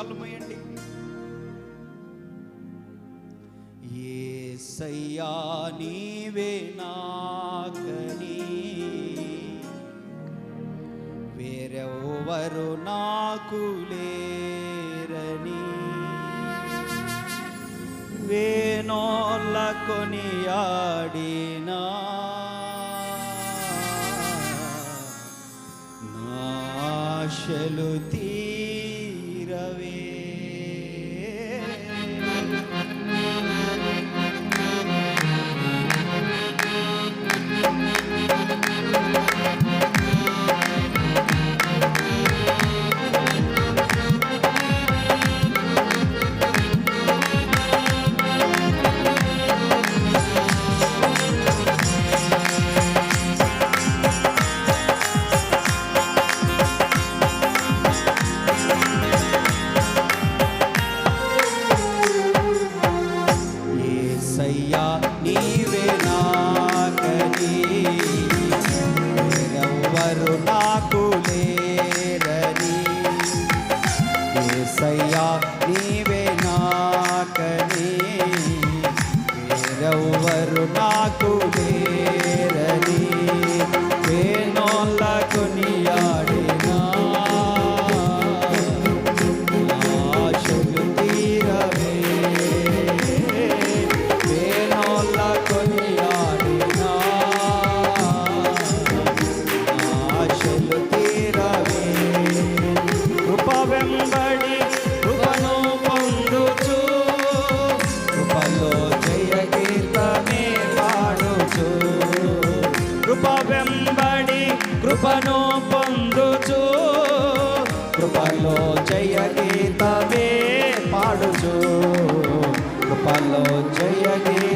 కళ్ళు మూయండి. ఏసయ్యా నీవే నాకని. వేరెవరు నాకు లేరని. వేనోళ్ళ కొనియాడినా ఆశలు తీ 这样的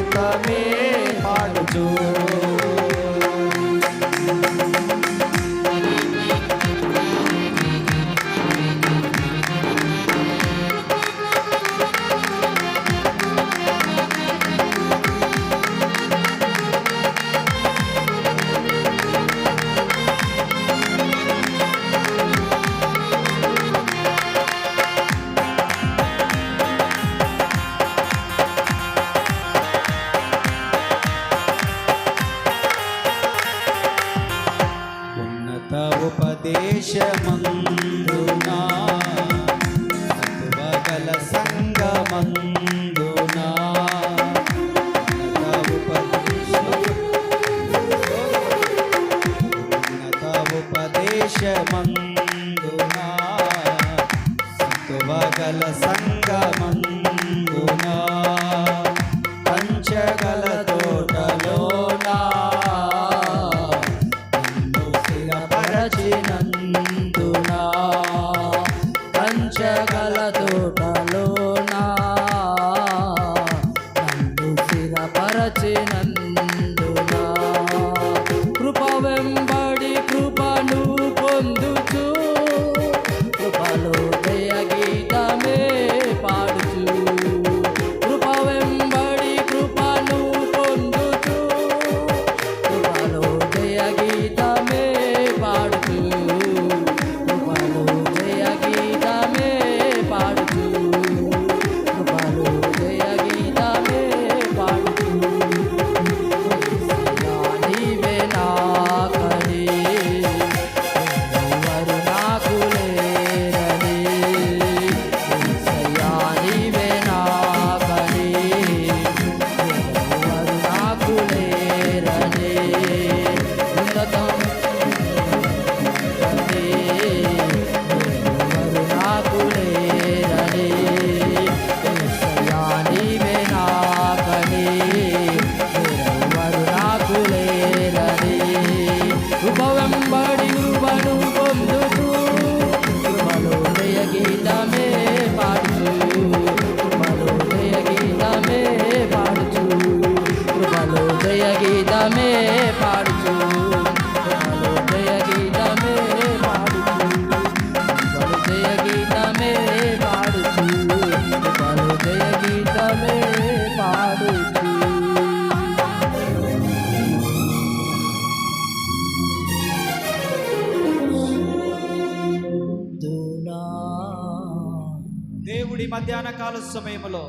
దేవుడి మధ్యాహ్న కాల సమయంలో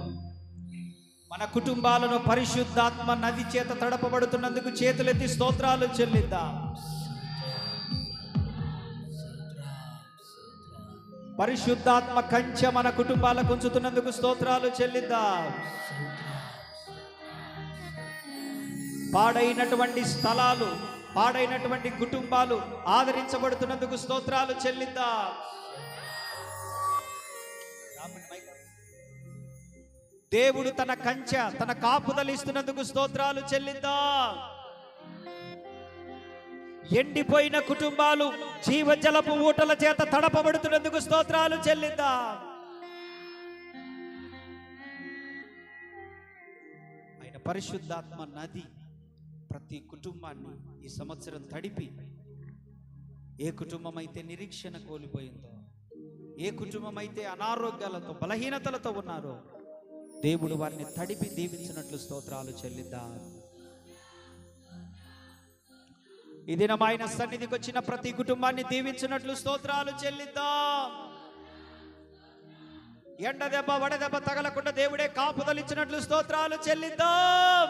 మన కుటుంబాలను పరిశుద్ధాత్మ నది చేత తడపబడుతున్నందుకు చేతులెత్తి స్తోత్రాలు చెల్లిద్దాం. పరిశుద్ధాత్మ కంచె మన కుటుంబాలకు ఉంచుతున్నందుకు స్తోత్రాలు చెల్లిద్దాం. పాడైనటువంటి స్థలాలు పాడైనటువంటి కుటుంబాలు ఆదరించబడుతున్నందుకు స్తోత్రాలు చెల్లిద్దాం. దేవుడు తన కంచె తన కాపుదలిస్తున్నందుకు స్తోత్రాలు చెల్లిద్దా. ఎండిపోయిన కుటుంబాలు జీవజలపు ఊటల చేత తడపబడుతున్నందుకు స్తోత్రాలు చెల్లిద్దా. ఆయన పరిశుద్ధాత్మ నది ప్రతి కుటుంబాన్ని ఈ సంవత్సరం తడిపి ఏ కుటుంబం అయితే నిరీక్షణ కోల్పోయిందో ఏ కుటుంబం అయితే అనారోగ్యాలతో బలహీనతలతో ఉన్నారో దేవుడు వారిని తడిపి దీవించినట్లు స్తోత్రాలు చెల్లిద్దాం. ఈ దినం ఆయన సన్నిధికి వచ్చిన ప్రతి కుటుంబాన్ని దీవించినట్లు స్తోత్రాలు చెల్లిద్దాం. ఎండ దెబ్బ వడదెబ్బ తగలకుండా దేవుడే కాపుదలిచ్చినట్లు స్తోత్రాలు చెల్లిద్దాం.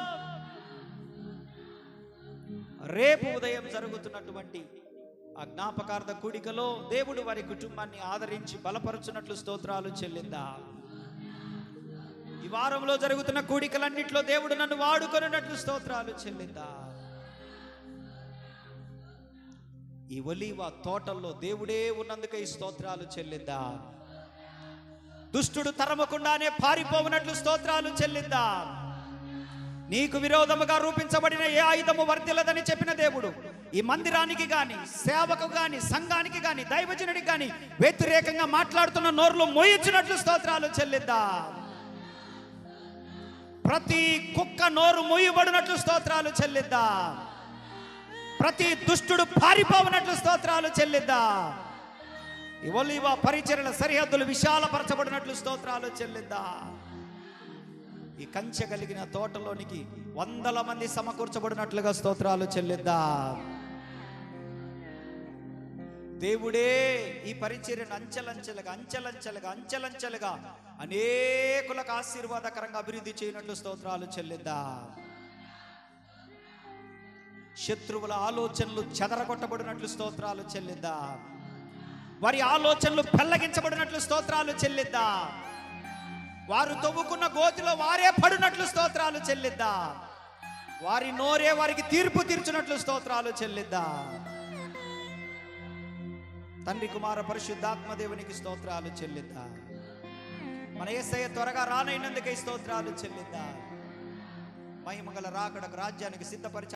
రేపు ఉదయం జరుగుతున్నటువంటి ఆ జ్ఞాపకార్థ కూడికలో దేవుడు వారి కుటుంబాన్ని ఆదరించి బలపరుచున్నట్లు స్తోత్రాలు చెల్లిద్దాం. ఈ వారంలో జరుగుతున్న కూడికలన్నింటిలో దేవుడు నన్ను వాడుకొనున్నట్లు స్తోత్రాలు చెల్లిందా. ఈ ఒలీవ తోటల్లో దేవుడే ఉన్నందుకే ఈ స్తోత్రాలు చెల్లిందా. దుష్టుడు తరమకుండానే పారిపోవునట్లు స్తోత్రాలు చెల్లిందా. నీకు విరోధముగా రూపించబడిన ఏ ఆయుధము వర్తిల్లదని చెప్పిన దేవుడు ఈ మందిరానికి గాని సేవకు కానీ సంఘానికి కానీ దైవజనుడికి కానీ వ్యతిరేకంగా మాట్లాడుతున్న నోర్లు మోయించినట్లు స్తోత్రాలు చెల్లిద్దాం ప్రతి కుక్క నోరు మూయబడినట్లు స్తోత్రాలు చెల్లిద్దాం. ప్రతి దుష్టుడు పారిపోవనట్లు స్తోత్రాలు చెల్లిద్దాం. ఇవలివ పరిచరణ సరిహద్దులు విశాలపరచబడినట్లు స్తోత్రాలు చెల్లిద్దాం. ఈ కంచె కలిగిన తోటలోనికి వందల మంది సమకూర్చబడినట్లుగా స్తోత్రాలు చెల్లిద్దాం. దేవుడే ఈ పరిచర్యను అంచెలంచెలుగా అంచెలంచెలుగా అంచెలంచెలుగా అనేకులకు ఆశీర్వాదకరంగా అభివృద్ధి చేయనట్లు స్తోత్రాలు చెల్లిద్దాం. శత్రువుల ఆలోచనలు చెదరగొట్టబడినట్లు స్తోత్రాలు చెల్లిద్దాం. వారి ఆలోచనలు పెల్లగించబడినట్లు స్తోత్రాలు చెల్లిద్దాం. వారు తవ్వుకున్న గోతిలో వారే పడినట్లు స్తోత్రాలు చెల్లిద్దాం. వారి నోరే వారికి తీర్పు తీర్చున్నట్లు స్తోత్రాలు చెల్లిద్దాం. తండ్రి కుమార పరిశుద్ధాత్మ దేవునికి స్తోత్రాలు చెల్లిద్దాం. మన ఏసయ్య త్వరగా రానైనందుకే స్తోత్రాలు చెల్లిద్దా. మహిమగల రాకడకు రాజ్యానికి సిద్ధపరిచ